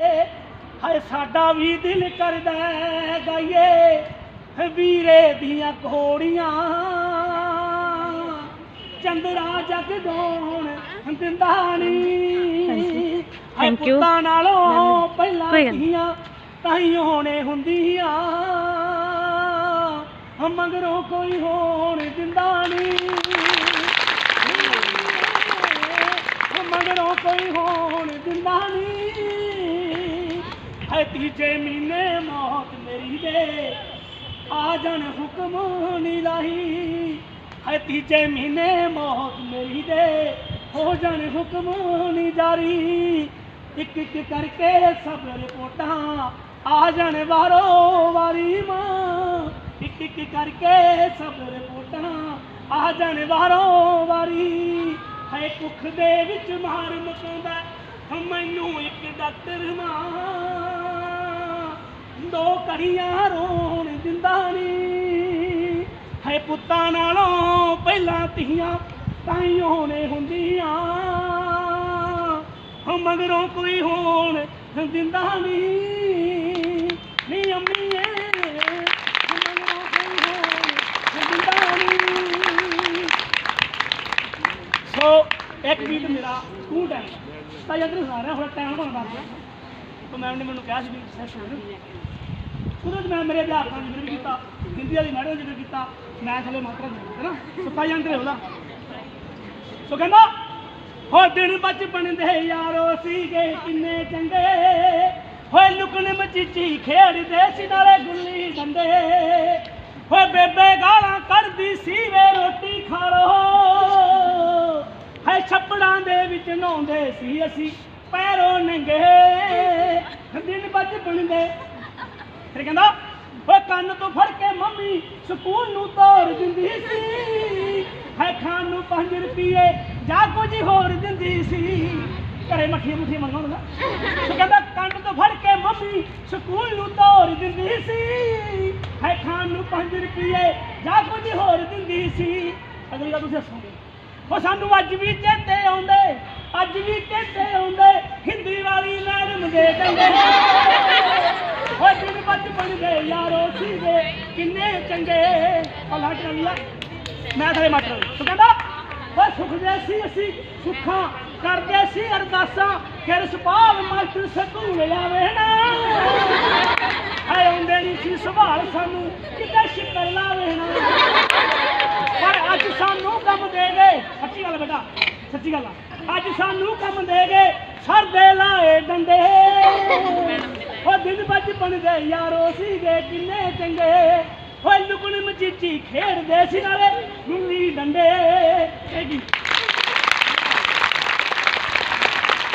ਹਾਏ ਸਾਡਾ ਵੀ ਦਿਲ ਕਰਦਾ ਗਾਈਏ ਵੀਰੇ ਦੀਆਂ ਘੋੜੀਆਂ ਚੰਦਰਾ ਜਗ ਡੋਣ ਦਿੰਦਾ ਨਹੀਂ Thank you. ਪੁੱਤਾਂ ਨਾਲੋਂ ਪਹਿਲਾਂ। ਧੀਆਂ ਤਾਈ ਹੋਣੇ ਹੁੰਦੀਆਂ ਮਗਰੋਂ ਕੋਈ ਹੋਣ ਦਿੰਦਾ ਨਹੀਂ ਹੈ ਤੀਜੇ ਮਹੀਨੇ ਮੌਤ ਮੇਰੀ ਦੇ। ਆ ਜਾਣ ਹੁਕਮ ਨਹੀਂ ਲਾਹੀ। ਹੈ ਤੀਜੇ ਮਹੀਨੇ ਮੌਤ ਮੇਰੀ ਦੇ। ਹੋ ਜਾਣ ਹੁਕਮ ਨੀ ਜਾਰੀ। ਇੱਕ ਇੱਕ ਕਰਕੇ ਸਭ ਰਿਪੋਰਟਾਂ ਆ ਜਾਣ ਵਾਰੋ ਵਾਰੀ ਮਾਂ। ਇੱਕ ਇੱਕ ਕਰਕੇ ਸਭ ਰਿਪੋਰਟਾਂ ਆ ਜਾਣ ਵਾਰੋ ਵਾਰੀ। ਹੈ ਕੁੱਖ ਦੇ ਵਿੱਚ ਮਾਰ ਮਕਾਉਂਦਾ ਮੈਨੂੰ ਇੱਕ ਡਾਕਟਰ ਮਾਂ। ਦੋ ਕੜੀਆਂ ਰੋਣ ਦਿੰਦਾ ਨਹੀਂ ਹੈ ਪੁੱਤਾਂ ਨਾਲੋਂ ਪਹਿਲਾਂ ਧੀਆਂ ਤਾਈਓ ਹੋਣੇ ਹੁੰਦੀਆਂ। ਹੋ ਮਗਰੋਂ ਕੋਈ ਹੋਣ ਦਿੰਦਾ ਨਹੀਂ ਨੀ ਅੰਮੀਏ ਮਗਰੋਂ ਕੋਈ ਹੋਣ ਦਿੰਦਾ ਨਹੀਂ ਸੋ, ਇੱਕ ਗੀਤ ਮੇਰਾ ਤੂੰ ਟਾਈਮ ਤਾਂ ਯਾਰ ਸਾਰਾ ਹੁਣ ਟਾਈਮ ਬਣਦਾ ਪਿਆ ਮੈਮ ਨੇ ਮੈਨੂੰ ਕਿਹਾ ਸੀ ਵੀ ਸੈਸ਼ਨ ਉਹਦੇ ਮੈਂ ਮੇਰੇ ਅਧਿਆਪਕਾਂ ਨੇ ਜ਼ਿਕਰ ਕੀਤਾ, ਹਿੰਦੀ ਵਾਲੀ ਮੈਡਮ ਨੇ ਕੀਤਾ, ਮੈਥ ਵਾਲੇ ਮਾਤਰਾ ਨੇ ਨਾ? ਸਫ਼ਾਈ ਅੰਦਰ ਉਹਦਾ। ਸੋ ਕਹਿੰਦਾ, ਹੋ ਦਿਨ ਬਚਪਨ ਦੇ ਯਾਰੋ ਸੀਗੇ ਕਿੰਨੇ ਚੰਗੇ। ਹੋਏ ਲੁਕਣ ਮਚੀਚੀ ਖੇਡਦੇ ਸੀ ਨਾਲੇ ਗੁੱਲੀ ਡੰਡੇ। ਹੋਏ ਬੇਬੇ ਗਾਲਾਂ ਕੱਢਦੀ ਸੀ ਵੇ ਰੋਟੀ ਖਾ ਲੋ ਹੈ ਛੱਪੜਾਂ ਦੇ ਵਿੱਚ ਨਹਾਉਂਦੇ ਸੀ ਅਸੀਂ। ਪੈਰੋਂ ਨੰਗੇ, ਦਿਨ ਬਚਪਨ ਦੇ ਫਿਰ ਕਹਿੰਦਾ, ਓਏ ਕੰਨ ਤੋਂ ਫੜ ਕੇ ਮੰਮੀ ਸਕੂਲ ਨੂੰ ਤੋਰ ਦਿੰਦੀ ਸੀ। ਹੈ ਖਾਣ ਨੂੰ 5 ਰੁਪਏ ਜਾਂ ਕੁਝ ਹੋਰ ਦਿੰਦੀ ਸੀ। ਘਰੇ ਮੱਠੀਆਂ ਮੁੱਠੀਆਂ ਮੰਗਾਉਂਦਾ ਸੋ ਕਹਿੰਦਾ, ਕੰਨ ਤੋਂ ਫੜ ਕੇ ਮੰਮੀ ਸਕੂਲ ਨੂੰ ਤੋਰ ਦਿੰਦੀ ਸੀ। ਹੈ ਖਾਣ ਨੂੰ 5 ਰੁਪਏ ਜਾਂ ਕੁਝ ਹੋਰ ਦਿੰਦੀ ਸੀ। ਅਗਲੀ ਗੱਲ ਤੁਸੀਂ ਦੱਸੋਗੇ। ਉਹ ਸਾਨੂੰ ਅੱਜ ਵੀ ਚੇਤੇ ਆਉਂਦੇ। ਅੱਜ ਵੀ ਚੇਤੇ ਆਉਂਦੇ ਹਿੰਦੀ ਵਾਲੀ ਮੈਡਮ ਦੇ ਕਹਿੰਦੇ ਓਏ ਦਿਨ ਬਚਪਨ ਦੇ ਯਾਰੋ ਸੀਗੇ, ਕਿੰਨੇ ਚੰਗੇ। ਭਲਾ ਚੱਲਿਆ ਮੈਂ ਥਲੇ ਮਾਟਰ ਤੂੰ ਕਹਿੰਦਾ, ਓਏ ਸੁਖਦੇ ਸੀ ਅਸੀਂ, ਸੁੱਖਾਂ ਕਰਦੇ ਸੀ ਅਰਦਾਸਾਂ, ਫਿਰ ਸੁਪਾਲ ਮਾਸਟਰ ਸਕੂਲ ਆਵੇ ਨਾ। ਹਾਏ ਆਉਂਦੇ ਨਹੀਂ ਸੀ ਸੰਭਾਲ ਸਾਨੂੰ, ਕਿਤੇ ਸ਼ਿਕਰ ਲਾਵੇ ਨਾ। ਪਰ ਅੱਜ ਸਾਨੂੰ ਕੰਮ ਦੇ ਗਏ ਸੱਚੀ ਗੱਲ ਬੇਟਾ ਸੱਚੀ ਗੱਲ ਆ। ਅੱਜ ਸਾਨੂੰ ਕੰਮ ਦੇ ਗਏ ਸਰ ਦੇ ਲਾਏ ਡੰਡੇ। ਉਹ ਦਿਨ ਬਚਪਨ ਦੇ ਯਾਰੋ ਸੀਗੇ ਕਿੰਨੇ ਚੰਗੇ। ਓਏ ਲੁਕਣ ਮਚੀਚੀ ਖੇਡਦੇ ਸੀ ਨਾਲੇ ਗੁੱਲੀ ਡੰਡੇ।